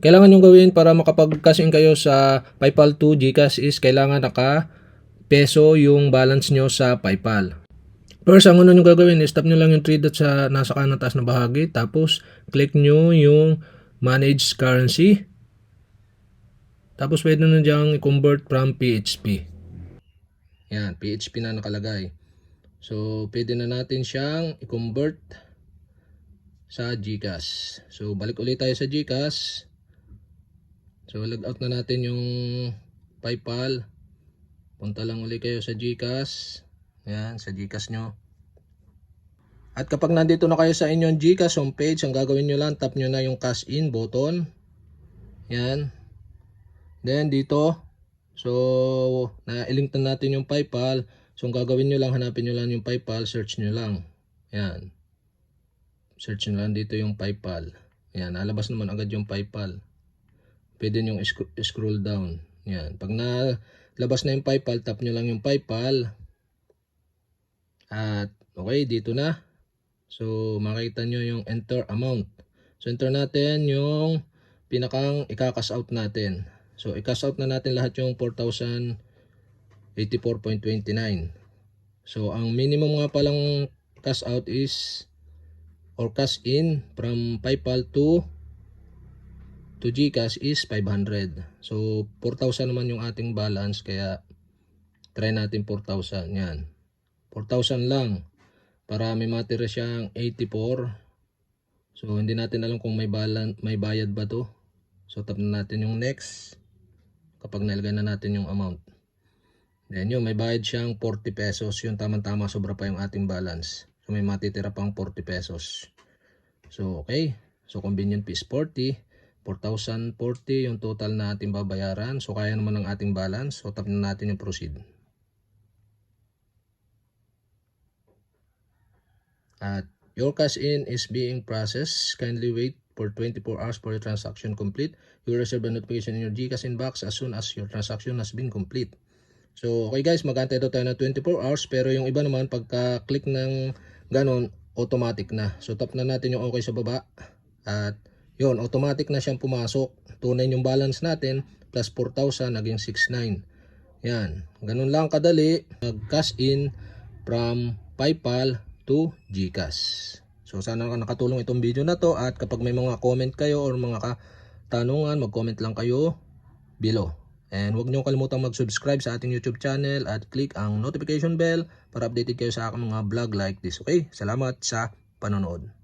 kailangan nyo gawin para makapag-cash in kayo sa PayPal to GCash is kailangan naka peso yung balance nyo sa PayPal. First, ang una nyo gagawin is tap nyo lang yung 3 dots sa nasa kanan taas na bahagi. Tapos, click nyo yung manage currency. Tapos, pwede nyo diyang i-convert from PHP. Yan, PHP na nakalagay. So, pwede na natin siyang i-convert sa GCash. So, balik ulit tayo sa GCash. So, log out na natin yung PayPal. Punta lang ulit kayo sa GCash. Yan, sa GCash nyo. At kapag nandito na kayo sa inyong GCash homepage, ang gagawin nyo lang, tap nyo na yung cash in button. Yan. Then dito, so na-link na natin yung PayPal. So ang gagawin nyo lang, hanapin nyo lang yung PayPal, search nyo lang. Yan. Search nyo lang dito yung PayPal. Yan, nalabas naman agad yung PayPal. Pwede nyo sc- scroll down. Yan. Pag nalabas na yung PayPal, tap nyo lang yung PayPal. At okay, dito na. So makita nyo yung enter amount. So enter natin yung pinakang ika-cash out natin. So i-cash out na natin lahat yung 4,084.29. So ang minimum nga palang cash out is or cash in from PayPal to to GCash is 500. So 4,000 naman yung ating balance kaya try natin 4,000 yan. 4,000 lang para may matira siyang 84. So hindi natin alam kung may balan may bayad ba to. So tap na natin yung next kapag nilagay na natin yung amount. Then yun, may bayad siyang 40 pesos. Yun, tamang-tama, sobra pa yung ating balance. So may matitira pang 40 pesos. So okay. So convenient is 40. 4,040 yung total na ating babayaran. So kaya naman ng ating balance. So tap na natin yung proceed. At your cash in is being processed. Kindly wait for 24 hours for your transaction complete. You will receive a notification in your GCash inbox as soon as your transaction has been complete. So, okay guys, mag-antay tayo ng 24 hours pero yung iba naman pagka-click ng ganon, automatic na. So, tap na natin yung okay sa baba at yun, automatic na siyang pumasok. Tunay yung balance natin plus 4,000 naging 6,900. Yan, ganun lang kadali mag-cash in from PayPal to GCash. So sana nakatulong itong video na to at kapag may mga comment kayo or mga katanungan, mag-comment lang kayo below. And huwag niyo kalimutang mag-subscribe sa ating YouTube channel at click ang notification bell para updated kayo sa aking mga vlog like this. Okay? Salamat sa panonood.